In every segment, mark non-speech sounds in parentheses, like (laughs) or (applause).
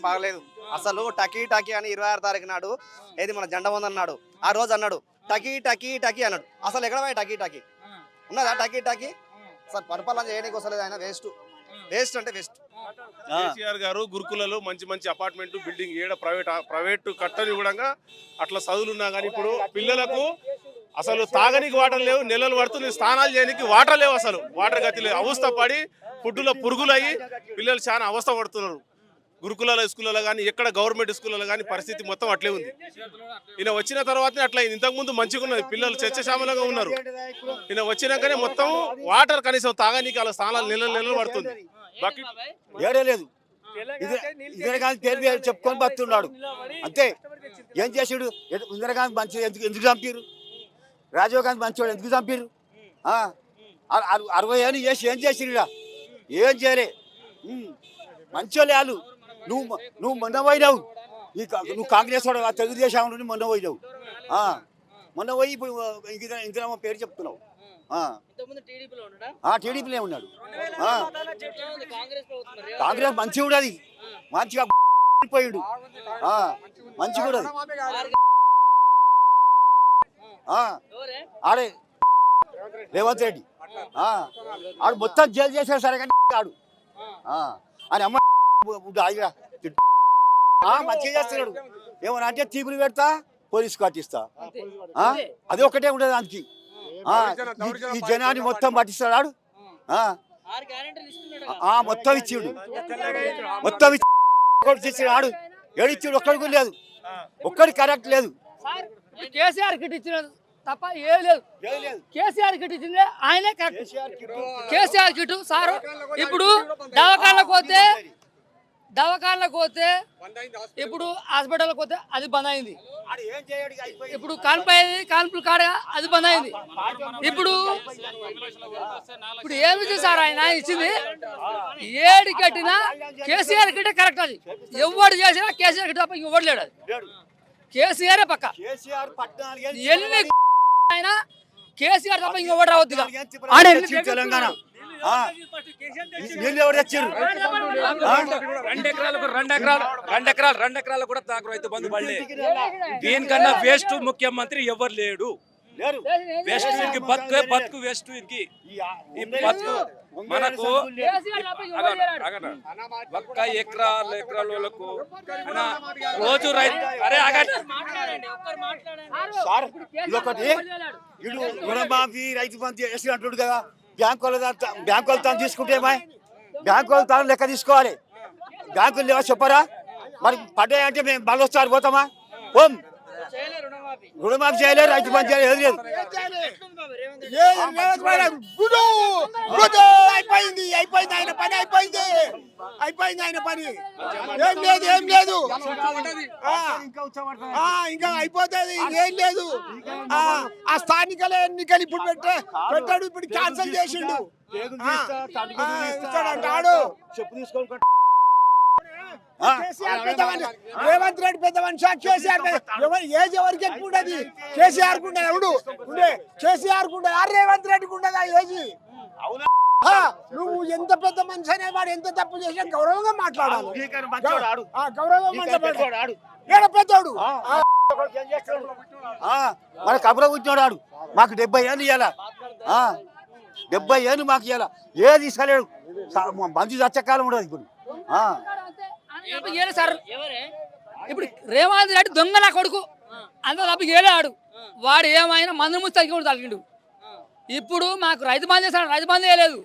ఏం బాగలేదు. అసలు టకీ టకీ అని ఇరవై ఆరు తారీఖు నాడు ఏది మన జెండా ఉందన్నాడు ఆ రోజు అన్నాడు టకీ టకీ టకీ అన్నాడు. అసలు ఎక్కడ పోయి టకీ టకీ? ఉన్నదా టకీ టకీ? సార్ పరిపాలన చేయడానికి వస్తలేదు ఆయన వేస్ట్. వేస్ట్ అంటే వేస్ట్. కేసీఆర్ గారు గురుకులలో మంచి మంచి అపార్ట్మెంట్ బిల్డింగ్ ఏడ ప్రైవేట్ ప్రైవేట్ కట్టని కూడా అట్లా చదువులు ఉన్నా కానీ ఇప్పుడు పిల్లలకు అసలు తాగనికి వాటర్ లేవు నెలలు పడుతుంది స్నానాలు చేయడానికి వాటర్ లేవు అసలు. వాటర్ గతి లేవు అవస్థ పడి ఫుడ్లో పురుగులు అయ్యి పిల్లలు చాలా అవస్థ పడుతున్నారు. గురుకులాల స్కూళ్ళలో కానీ ఎక్కడ గవర్నమెంట్ స్కూళ్ళలో కానీ పరిస్థితి మొత్తం అట్లే ఉంది. ఈయన వచ్చిన తర్వాతనే అట్లా. ఇంతకుముందు మంచిగా ఉన్నది. పిల్లలు చర్చశామలంగా ఉన్నారు. ఈయన వచ్చినాకనే మొత్తం వాటర్ కనీసం తాగనీకి అలా స్నానాలు నెలలు నెలలు పడుతుంది బకెట్ ఏడే లేదు. ఇందిరాగాంధీ పేరు చెప్పుకొని బతున్నాడు. అంతే. ఏం చేసాడు? ఇందిరాగాంధీ మంచి ఎందుకు ఎందుకు చంపారు రాజీవ్ గాంధీ మంచివాడు ఎందుకు చంపారు అరవై ఏళ్ళు చేసి ఏం చేసిరు? ఏం చేయలే. మంచోళ్ళు వాళ్ళు. నువ్వు నువ్వు మొన్న పోయినావు నువ్వు కాంగ్రెస్ వాడు ఆ తెలుగుదేశం నుండి మొన్న పోయినావు ఆ, మొన్న పోయి ఇప్పుడు ఇందిరా ఇందిరామ్మ పేరు చెప్తున్నావు. టీడీపీలో ఉన్నాడా? ఆ టీడీపీలో ఉన్నాడు. ఆ, ఎట్లా ఉంది కాంగ్రెస్ మంచిగా ఉండదు మంచిగా పోయాడు. ఆ, మంచిగా (laughs) ఉండదు ఆడే రేవంత్ రెడ్డి. ఆడు మొత్తం జైలు చేశాడు సరే కానీ ఆడు ఆ, అని అమ్మ ఆగిరా. మంచిగా చేస్తున్నాడు. ఏమన్నా అంటే తీపులు పెడతా పోలీసు కట్టిస్తా ఆ, అది ఒకటే ఉండదు దానికి. ఈ- జనాన్ని మొత్తం పట్టిస్తాడు మొత్తం ఇచ్చిండు. మొత్తం ఇచ్చి ఆడు. ఏడిచ్చిండు ఒక్కడికి కూడా లేదు. ఒక్కడి కరెక్ట్ లేదు. కేసీఆర్ కిట్ ఇచ్చిన తప్ప ఏం లేదు. కేసీఆర్ కిట్ ఇచ్చింది ఆయనే కరెక్ట్. కేసీఆర్ కిట్ సారు ఇప్పుడు దవాఖానకు పోతే దవాఖానకు పోతే ఇప్పుడు హాస్పిటల్కి పోతే అది బంద్ అయింది. ఇప్పుడు కాన్పు అయింది కాన్పులు కాడ అది బంద్ అయింది. ఇప్పుడు ఇప్పుడు ఏమి సార్ ఆయన? ఇచ్చింది ఏడు కట్టినా కేసీఆర్ కిట్టే కరెక్ట్ అది. ఎవడు చేసినా కేసీఆర్ కిట్ తప్ప ఎవడు లేడు అది. కేసీఆర్ పక్క. ఎన్ని అయినా కేసీఆర్ తప్ప ఇంకెవడు రావద్దు తెలంగాణ. నీళ్ళు ఎవరు తెచ్చారు రెండు ఎకరాలకు రెండు ఎకరాలు రెండు ఎకరాలు రెండు ఎకరాలు కూడా నాకు రైతు బంధు పడలే. దీనికన్నా వేస్ట్ ముఖ్యమంత్రి ఎవరు లేడు. లేరు. వేస్ట్ వీరికి బతుకు బతుకు వేస్ట్ వీరికి ఈ బతుకు మనకు ఒక్క ఎకరాల ఎకరాల వాళ్ళకు అన్న రోజు రైతు అరే అగండి మాట్లాడండి ఒక్కరు మాట్లాడండి సార్. ఇడు రుణమాఫీ రైతు బంధు అంటుడు కదా. బ్యాంకు వాళ్ళ బ్యాంకు వాళ్ళ తాను తీసుకుంటే ఏమై? బ్యాంకు వాళ్ళ తాను లెక్క తీసుకోవాలి. బ్యాంకులు లేవా చెప్పరా? మరి పడ్డాయంటే మేము మళ్ళీ వస్తారు పోతామా? ఓం! రుణమాఫీ చేయలేదు రైతు బంధు చేయలేదు ఏది లేదు. అయిపోయింది అయిపోయింది ఆయన పని అయిపోయింది. అయిపోయింది ఆయన పని. ఏం లేదు ఏం లేదు. ఇంకా అయిపోతుంది ఇంకేం లేదు. ఆ, ఆ స్థానికల ఎన్నికలు ఇప్పుడు పెట్టే పెట్టాడు ఇప్పుడు క్యాన్సిల్ చేసిండు. చెప్పు పెద్దవాడి రేవంత్ రెడ్డి పెద్ద మనిషి కేసీఆర్ ఏజ్ ఎవరికి ఎక్కువ ఉండదు కేసీఆర్ ఉండదు ఎవడు ఉండే. కేసీఆర్ ఉండదు రేవంత్ రెడ్డికి ఉండదు ఏజ్? ఆ, నువ్వు ఎంత పెద్ద మనిషి అనే వాడు ఎంత తప్పు చేసినా గౌరవంగా మాట్లాడాలి. గౌరవంగా ఆడు. ఏడ పెద్దోడు. మన కబుర కూర్చున్నాడు ఆడు. మాకు డెబ్బై ఏళ్ళు ఇవ్వాల డెబ్బై ఏళ్ళు మాకు ఇవ్వాల ఏది ఇస్తలేడు. మంచి చచ్చకాలం ఉండదు ఇప్పుడు. ఏలే సార్ ఎవరే? ఇప్పుడు రేవంత్ రెడ్డి దొంగ నా కొడుకు అంత తప్ప ఏలే ఆడు వాడు ఏమైనా మందు ముచ్చి తగ్గి తగ్గిండు. ఇప్పుడు మాకు రైతు బంద్ చేస్తాడు రైతు బంద్ వేయలేదు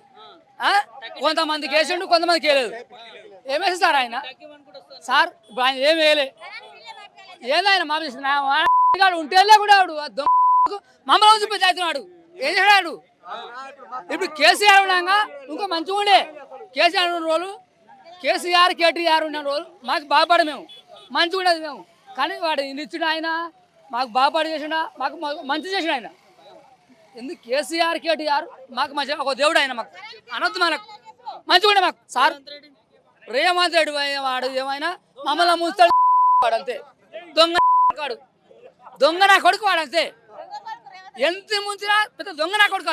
ఆ? కొంతమందికి వేసిండు కొంతమందికి వేయలేదు ఏమేసి సార్ ఆయన? సార్ ఇప్పుడు ఆయన ఏం వేయలే. ఏంది మా ఉంటేలే కూడా ఆడు ఆ దొంగ మమ్మల్ని చూపించి అవుతున్నాడు ఏం చేశాడు ఇప్పుడు కేసీఆర్ ఉండగా ఇంకో మంచిగా ఉండే. కేసీఆర్ రోజులు కేసీఆర్ కేటీఆర్ ఉన్న మాకు బాగుపడ మేము. మంచిగా ఉండదు మేము. కానీ వాడు ఇన్ని ఇచ్చిన ఆయన మాకు బాగుపడి చేసిన మాకు మంచి చేసిన ఆయన. ఎందుకు కేసీఆర్ కేటీఆర్? మాకు మంచి ఒక దేవుడు ఆయన మాకు. అనొద్దు మనకు మంచిగా ఉండే మాకు. సార్ రేవంత్ రెడ్డి వాడు ఏమైనా మమ్మల్ని ముంచుతాడు వాడు అంతే. దొంగ కాడు. దొంగ నా కొడుకు వాడు అంతే. ఎంత ముంచినా పెద్ద దొంగ నా కొడుకు